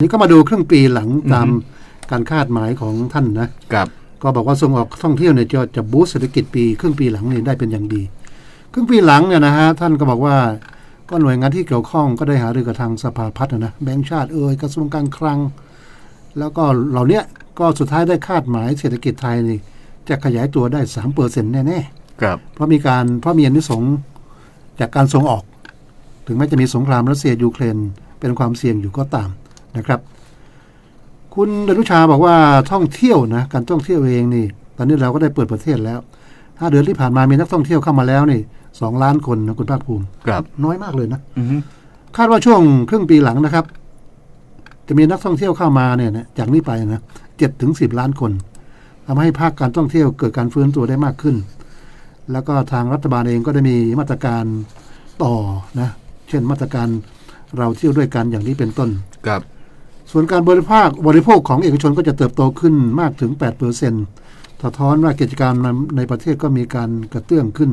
นี่ก็มาดูครึ่งปีหลังตามการคาดหมายของท่านนะกับก็บอกว่าส่งออกท่องเที่ยวเนี่ยจะจะบูสต์เศรษฐกิจปีครึ่งปีหลังนี่ได้เป็นอย่างดี ครึ่งปีหลังเนี่ยนะฮะท่านก็บอกว่าก็หน่วยงานที่เกี่ยวข้องก็ได้หารือกับทางสภาพัฒน์นะนะแบงก์ชาติเอ่ยกระทรวงการคลัง แล้วก็เหล่าเนี้ยก็สุดท้ายได้คาดหมายเศรษฐกิจไทยนี่จะขยายตัวได้สามเปอร์เซ็นต์แน่ๆกับเพราะมีการเพราะมีอานิสงส์จากการส่งออก ถึงแม้จะมีสงครามรัสเซียยูเครนเป็นความเสี่ยงอยู่ก็ตาม นะครับ คุณดนุชาบอกว่าท่องเที่ยวนะการท่องเที่ยวเองนี่ ตอนนี้เราก็ได้เปิดประเทศแล้วห้าเดือนที่ผ่านมามีนักท่องเที่ยวเข้ามาแล้วนี่สองล้านคนนะคุณภาคภูมิกับน้อยมากเลยนะอือฮึคาดว่าช่วงครึ่งปีหลังนะครับ จะมีนักท่องเที่ยวเข้ามาเนี่ยนะจากนี้ไปนะเจ็ดถึงสิบล้านคนทำให้ภาคการท่องเที่ยวเกิดการฟื้นตัวได้มากขึ้น แล้วก็ทางรัฐบาลเองก็ได้มีมาตรการต่อนะ เช่นมาตรการเราเที่ยวด้วยกันอย่างนี้เป็นต้นกับ ส่วนการบริภาคบริโภคของเอกชนก็จะเติบโตขึ้นมากถึง8%สะท้อนว่ากิจการในประเทศก็มีการกระเตื้องขึ้น